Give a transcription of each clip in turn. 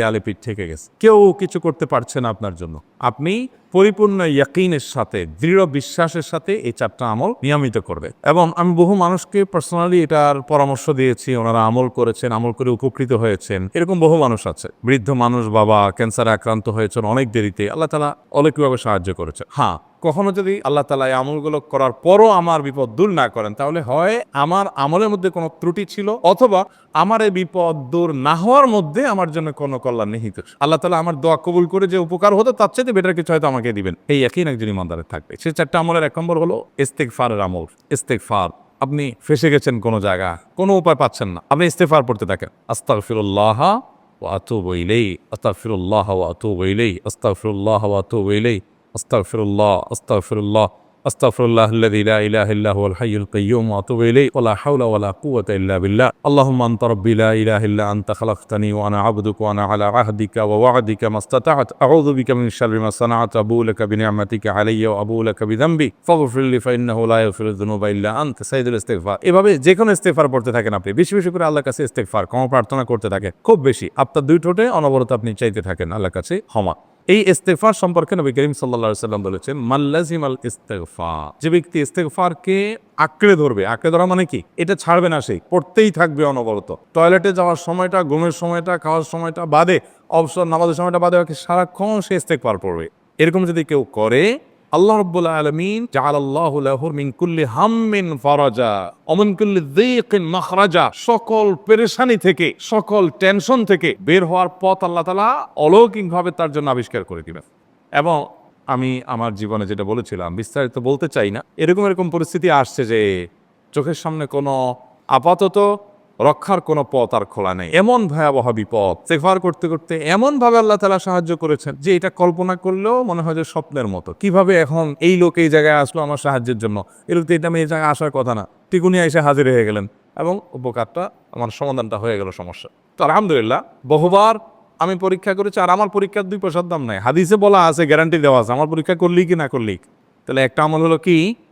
দেয়ালে পিঠ থেকে গেছে। কেউ কিছু করতে পারছে না আপনার জন্য। আপনি পরিপূর্ণ ইয়াকিনের সাথে, দৃঢ় বিশ্বাসের সাথে এই চারটা আমল নিয়মিত করবে এবং আমি বহু মানুষকে পার্সোনালি এটার পরামর্শ দিয়েছি, ওনারা আমল করেছেন, আমল করে উপকৃত হয়েছেন। এরকম বহু মানুষ আছে। বৃদ্ধ মানুষ, বাবা ক্যান্সারে আক্রান্ত হয়েছেন অনেক দেরিতে। আল্লাহ তালা অলৌকিকভাবে সাহায্য করেছেন। হ্যাঁ কখনো যদি আল্লাহ তালা এই আমলগুলো করার পরও আমার বিপদ দূর না করেন, তাহলে হয় আমার আমলের মধ্যে কোনো ত্রুটি ছিল অথবা আমার এই বিপদ দূর না হওয়ার মধ্যে আমার জন্য কোনো কল্যাণ নিহিত আল্লাহ তালা আমার দোয়া কবুল করে যে উপকার হতো, তার চেয়ে বেটার কিছু হয়তো আমাকে দিবেন। এই একই একজন ইমানদারের থাকবে। সে চারটা আমলের এক নম্বর হলো ইস্তেক ফারের আমল। ইস্তেক ফার আপনি ফেসে গেছেন কোনো জায়গা, কোনো উপায় পাচ্ছেন না। আপনি ইস্তেফার পড়তে থাকেন। আস্তাগফিরুল্লাহ ওয়া আতুবু ইলাইহি, আস্তাগফিরুল্লাহ ওয়া আতুবু ইলাইহি, আস্তাগফিরুল্লাহ ওয়া আতুবু ইলাইহি। আস্তাগফিরুল্লাহ আস্তাগফিরুল্লাহ أستغفر الله الذي لا إله إلا هو الحي القيوم وأتوب إليه ولا حول ولا قوة إلا بالله اللهم أنت ربي لا إله إلا أنت خلقتني وأنا عبدك وأنا على عهدك ووعدك ما استطعت أعوذ بك من شر ما صنعت أبو لك بنعمتك علي وأبو لك بذنبي فاغفر لي فإنه لا يغفر الذنوب إلا أنت سيد الاستغفار এভাবে যে কোনো ইস্তেগফার পড়তে থাকেন আপনি বেশি বেশি করে আল্লাহর কাছে ইস্তেগফার ক্ষমা প্রার্থনা করতে থাকেন খুব বেশি আপনার দুই ঠোঁটে অনবরত আপনি চাইতে থাকেন আল্লাহর কাছে ক্ষমা এই ইস্তেফার সম্পর্কে নবী করিম সাল্লা সাল্লাম বলেছেন মাল্লাজিম আল ইস্তেফা যে ব্যক্তি ইস্তেফারকে আঁকড়ে ধরবে, আঁকড়ে ধরা মানে কি? এটা ছাড়বে না সেই পড়তেই থাকবে অনবরত। টয়লেটে যাওয়ার সময়টা, ঘুমের সময়টা, খাওয়ার সময়টা বাদে, অবসর, নামাজের সময়টা বাদে সারাক্ষণ সে ইস্তেকফার পড়বে। এরকম যদি কেউ করে আল্লাহ রব্বুল আলমিন জাআলাল্লাহু লাহু মিন কুল্লি হাম্মিন ফারাজা অমিন কুল্লি যিকিন মাখরাজা। সকল পেরেশানি থেকে, সকল টেনশন থেকে বের হওয়ার পথ আল্লাহ তাআলা অলৌকিকভাবে তার জন্য আবিষ্কার করে দিবেন। এবং আমি আমার জীবনে যেটা বলেছিলাম, বিস্তারিত বলতে চাই না, এরকম এরকম পরিস্থিতি আসছে যে চোখের সামনে কোনো আপাতত রক্ষার কোনো পথ আর খোলা নেই। এমন ভয়াবহ বিপদ, সেফার করতে করতে এমন ভাবে আল্লাহ তালা সাহায্য করেছেন যে এটা কল্পনা করলেও মনে হয় যে স্বপ্নের মতো। কীভাবে এখন এই লোক এই জায়গায় আসলো আমার সাহায্যের জন্য? এই লোক তো এটা আমি এই জায়গায় আসার কথা না। টিকুনি এসে হাজির হয়ে গেলেন এবং উপকারটা, আমার সমাধানটা হয়ে গেল সমস্যা। তো আলহামদুলিল্লাহ, বহুবার আমি পরীক্ষা করেছি আর আমার পরীক্ষার দুই পয়সার দাম নাই। হাদিসে বলা আছে গ্যারান্টি দেওয়া আছে, আমার পরীক্ষা করলি কি না করলি। তাহলে একটা আমল হলো কি?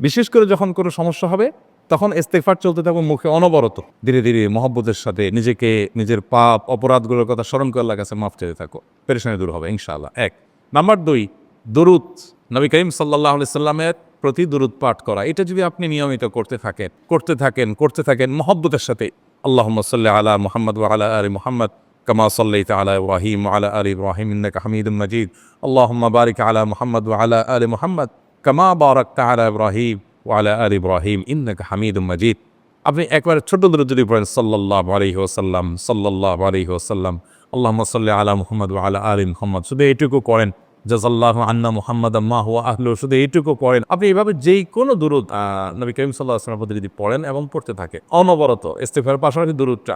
বিশেষ করে যখন কোনো সমস্যা হবে তখন ইস্তেকফার চলতে থাকবে মুখে অনবরত ধীরে ধীরে মহব্বতের সাথে নিজেকে নিজের পাপ অপরাধগুলোর কথা স্মরণ করে আল্লাহর কাছে মাফ চেতে থাকো পেরেশানি দূর হবে ইনশাআল্লাহ এক নাম্বার দুই দরুদ নবী করিম সাল্লাহ সাল্লামের প্রতি দরুদ পাঠ করা এটা যদি আপনি নিয়মিত করতে থাকেন করতে থাকেন করতে থাকেন মহব্বতের সাথে আল্লাহ সাল্লাহ আলা মোহাম্মদ ওয়া আলা আলী মোহাম্মদ كما صليت على ابراهيم وعلى ال ابراهيم انك حميد مجيد اللهم بارك على محمد وعلى ال محمد কামা বারাক তাহারা ইব্রাহিম ওয়ালা আর ইব্রাহিম, ইন্নাক হামিদ মাজিদ। আপনি একবার ছোট দূর যদি পড়েন সাল্লাহ আলহি ওসাল্লাম সাল্লাহ আলহি ওসাল্লাম আল্লাহ সাল্লাহ আলা মুহম্মদ আলা আলী মুহাম্মদ, শুধু এইটুকু করেন। জজাল্লাহ আন্না মুহাম্মদ আম্মা হুয়া আহলু শুধু এইটুকু করেন। আপনি এইভাবে যেই কোনো দূরত নবী করিম সাল্লাহ আসলামের প্রতি যদি পড়েন এবং পড়তে থাকে অনবরত ইস্তেফার পাশাপাশি দূরতটা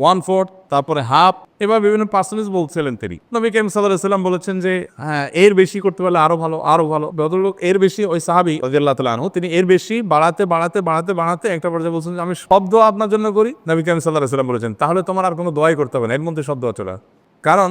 ওয়ান ফোর্থ তারপরে হাফ এবার বিভিন্ন পার্সেন্টেজ বলছিলেন তিনি। নবী কেম সাল্লাম বলেছেন যে হ্যাঁ এর বেশি করতে পারলে আরও ভালো আরও ভালো। ভদ্রলোক এর বেশি, ওই সাহাবি আল্লাহ তালা আনহু, তিনি এর বেশি বাড়াতে বাড়াতে বাড়াতে বাড়াতে একটা পর্যায়ে বলছেন যে, আমি সব দোয়া আপনার জন্য করি। নবী কেম সাল্লাহ সাল্লাম বলেছেন, তাহলে তোমার আর কোনো দোয়াই করতে হবে না, এর মধ্যে সব দোয়া চলে কারণ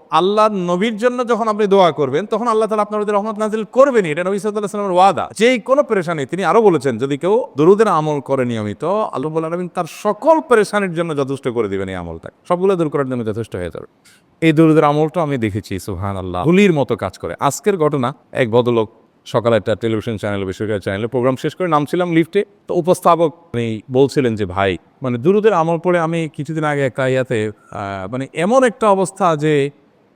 আল্লাহ নবীর জন্য যখন আপনি দোয়া করবেন, তখন আল্লাহ তালা আপনার প্রতি রহমত নাজিল করবেনই। এটা নবী সাল্লাহ সাল্লামের ওয়াদা। যে কোনো পেরেশানি তিনি আরও বলেছেন, যদি কেউ দরুদের আমল করে নিয়মিত, আল্লাহ আলমিন তার সকল পেরেশানির জন্য যথেষ্ট করে দিবেন এই আমলটা। সবগুলো দূর করার জন্য যথেষ্ট হয়ে যাবে। এই দরুদের আমলটা আমি দেখেছি সুহান আল্লাহ হুলির মতো কাজ করে। আজকের ঘটনা, এক ভদ্রলোক সকালে একটা টেলিভিশন চ্যানেল, বেসরকারি চ্যানেলে প্রোগ্রাম শেষ করে নামছিলাম লিফটে। তো উপস্থাপক, উনি বলছিলেন যে, ভাই মানে দুরুদের আমল পরে আমি কিছুদিন আগে একটা ইয়াতে মানে এমন একটা অবস্থা যে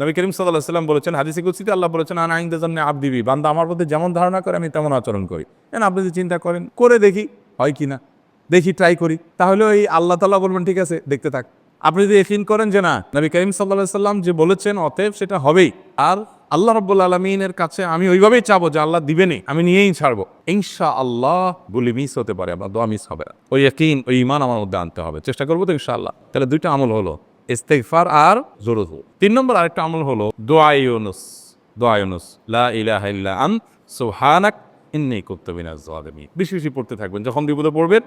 নবী করিম সাল্লাহ সাল্লাম বলেছেন, হাদিসে কুৎসিতে আল্লাহ বলেছেন, আন আইন জন্য আব দিবি বান্দা আমার প্রতি যেমন ধারণা করে, আমি তেমন আচরণ করি। কেন? আপনি যদি চিন্তা করেন, করে দেখি, হয় কি না? দেখি ট্রাই করি। তাহলে ওই আল্লাহ তাল্লাহ বলবেন, ঠিক আছে, দেখতে থাক। আপনি যদি একিন করেন যে, না, নবী করিম সাল্লাহ সাল্লাম যে বলেছেন, অতএব সেটা হবেই। আর আল্লাহ রব্বুল আলমিনের কাছে আমি ওইভাবেই চাবো যে, আল্লাহ দিবেনই, আমি নিয়েই ছাড়বো। ইনশা আল্লাহ বলি মিস হতে পারে আমার দোয়া মিস হবে না। ওই একইন ওই ইমান আমার মধ্যে আনতে হবে। চেষ্টা করব তো ইনশাআল্লাহ। তাহলে দুইটা আমল হলো। ইস্তেগফার আর জরুরু তিন নম্বর আরেকটা আমল হলো, দোয়া ইউনুস, দোয়া লা ইলাহা আন সুবহানাক ইন্নি কুনতু মিনাজ জালিমিন বেশি বেশি পড়তে থাকবেন, যখন বিপদে পড়বেন,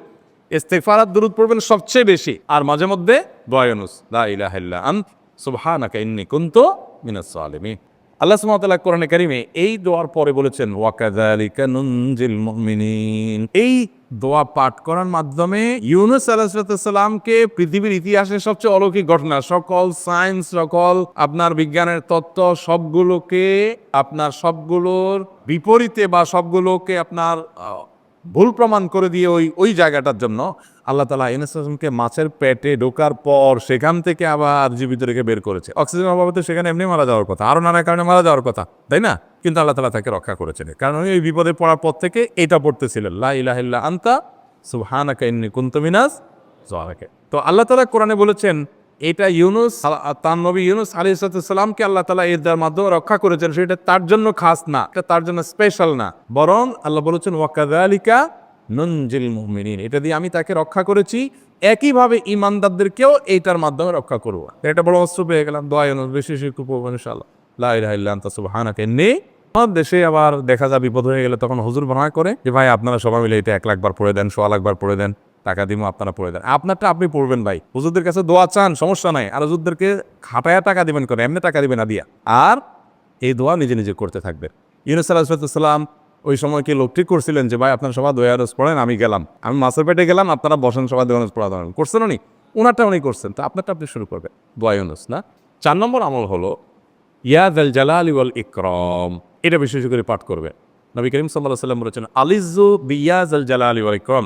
ইস্তেগফার আর দরুদ পড়বেন সবচেয়ে বেশি। আর মাঝে মধ্যে, দোয়া ইউনুস, লা ইলাহা আন সুবহানাকা ইন্নি কুনতু মিনাজ জালিমিন আল্লাহ সুমতাল কোরআনে কারিমে এই দোয়ার পরে বলেছেন এই দোয়া পাঠ করার মাধ্যমে ইউনুস আলাহিসাল্লামকে পৃথিবীর ইতিহাসের সবচেয়ে অলৌকিক ঘটনা, সকল সায়েন্স, সকল আপনার বিজ্ঞানের তত্ত্ব, সবগুলোকে আপনার, সবগুলোর বিপরীতে বা সবগুলোকে আপনার ভুল প্রমাণ করে দিয়ে ওই ওই জায়গাটার জন্য আল্লাহ তালা ইউনুসকে মাছের পেটে ঢোকার পর সেখান থেকে আবার জীবিত রেখে বের করেছে। অক্সিজেন অভাবে তো সেখানে এমনি মারা যাওয়ার কথা, আরও নানা কারণে মারা যাওয়ার কথা, তাই না? কিন্তু আল্লাহ তালা তাকে রক্ষা করেছেন। কারণ ওই বিপদে পড়ার পর থেকে এটা পড়তেছিলেন লা ইলাহিল্লা আন্তা সুবহানাকা ইন্নী কুনতু মিনাজ জালিমিন। তো আল্লাহ তালা কোরআনে বলেছেন এটা ইউনুস তার নবী ইউনুস আলী সালামকে আল্লাহ তালা দেওয়ার মাধ্যমে রক্ষা করেছেন। সেটা তার জন্য খাস না, এটা তার জন্য স্পেশাল না। বরং আল্লাহ বলেছেন ওয়াকাদালিকা নঞ্জিল মুমিনিন। এটা দিয়ে আমি তাকে রক্ষা করেছি, একইভাবে ইমানদারদেরকেও এইটার মাধ্যমে রক্ষা করব। এটা বড় অস্ত্র পেয়ে গেলাম। দোয়া ইউনুস, বেশি বেশি একটু পড়ব ইনশাআল্লাহ। লা ইলাহা ইল্লা আনতা, সুবহানাকা, ইন্নী। আমার দেশে আবার দেখা যায় বিপদ হয়ে গেলে তখন হুজুর বানা করে, যে ভাই আপনারা সবাই মিলে এটা এক লাখবার পড়ে দেন, সোয়া লাখ বার পড়ে দেন। টাকা দিমো, আপনারা পড়ে দেন। আপনারটা আপনি পড়বেন ভাই। হুজুরদের কাছে দোয়া চান, সমস্যা নাই। আর হুজুরদেরকে খাটায়া টাকা দিবেন করে এমনি টাকা দিবেন না, দিয়া। আর এই দোয়া নিজে নিজে করতে থাকবেন। ইউনুস আলাহিসাল্লাম ওই সময় কি লোক ঠিক করছিলেন যে, ভাই, আপনার সবাই দোয়া রোজ পড়েন, আমি গেলাম। আমি মাছের পেটে গেলাম, আপনারা বসেন সবাই দোয়া রোজ পড়া দেন করছেন উনি। ওনারটা উনি করছেন। তো আপনারটা আপনি শুরু করবেন। দোয়া ইউনুস, না? চার নম্বর আমল হলো ইয়াদ আল জালালি ওয়াল ইকরম। এটা বিশেষ করে পাঠ করবে নবী করিম সাল্লাহ সাল্লাম বলেছেন আলিজু বিয়াজ আল জালালি ওয়াল ইকরম।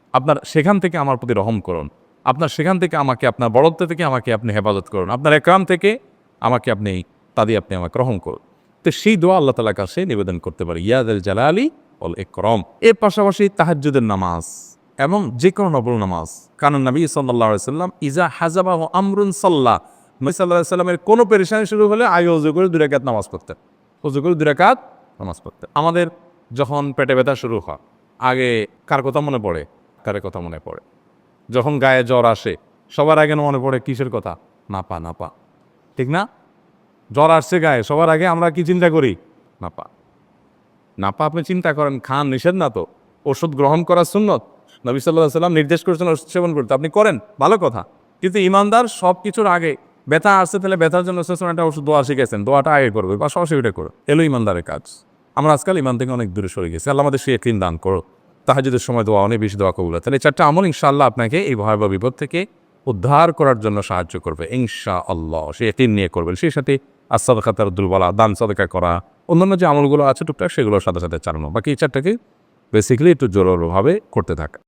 আপনার সেখান থেকে আমার প্রতি রহম করুন। আপনার সেখান থেকে আমাকে, আপনার বড়ত্ব থেকে আমাকে আপনি হেফাজত করুন। আপনার একরাম থেকে আমাকে আপনি তা দিয়ে আপনি আমাকে রহম করুন। তো সেই দোয়া আল্লাহ তালার কাছে নিবেদন করতে পারি। ইয়াদ আল অল একরম। এর পাশাপাশি তাহাজ্জুদের নামাজ এবং যে কোনো নবল নামাজ। কারণ নবী সাল্লাহ সাল্লাম, ইজা হাজাবা ও আমরুন সাল্লাহ নবী সাল্লামের কোনো পেরেশানি শুরু হলে আগে অজু করে দুরাকাত নামাজ পড়তেন। অজু করে দুরাকাত নামাজ পড়তেন। আমাদের যখন পেটে ব্যথা শুরু হয়, আগে কার কথা মনে পড়ে? কার কথা মনে পড়ে? যখন গায়ে জ্বর আসে, সবার আগে মনে পড়ে কিসের কথা? নাপা নাপা। ঠিক না? জ্বর আসছে গায়ে, সবার আগে আমরা কি চিন্তা করি? নাপা। নাপা, আপনি চিন্তা করেন, খান, নিষেধ না তো? ওষুধ গ্রহণ করার সুন্নত? নবী সাল্লাহ সাল্লাম নির্দেশ করেছেন ওষুধ সেবন করতে। আপনি করেন, ভালো কথা। কিন্তু ইমানদার সব কিছুর আগে ব্যথা আসছে, তাহলে ব্যথার জন্য একটা ওষুধ দোয়া শিখেছেন দোয়াটা আগে করবে বা সরাসরি ওইটা করো। এলো ইমানদারের কাজ। আমরা আজকাল ইমান থেকে অনেক দূরে সরে গেছি। আল্লাহ আমাদের সে একদিন দান করো তাহাজুদের সময় দোয়া অনেক বেশি দোয়া কবুল। তাহলে চারটা আমল ইনশাআল্লাহ আপনাকে এই ভয়াবহ বিপদ থেকে উদ্ধার করার জন্য সাহায্য করবে। ইনশা আল্লাহ সে একদিন নিয়ে করবেন। সেই সাথে আসাদ খাতার দুর্বলা, দান সদকা করা, অন্যান্য যে আমলগুলো আছে টুকটাক সেগুলোর সাথে সাথে চালানো। বাকি এই চারটাকে বেসিক্যালি একটু জোরালোভাবে করতে থাকা।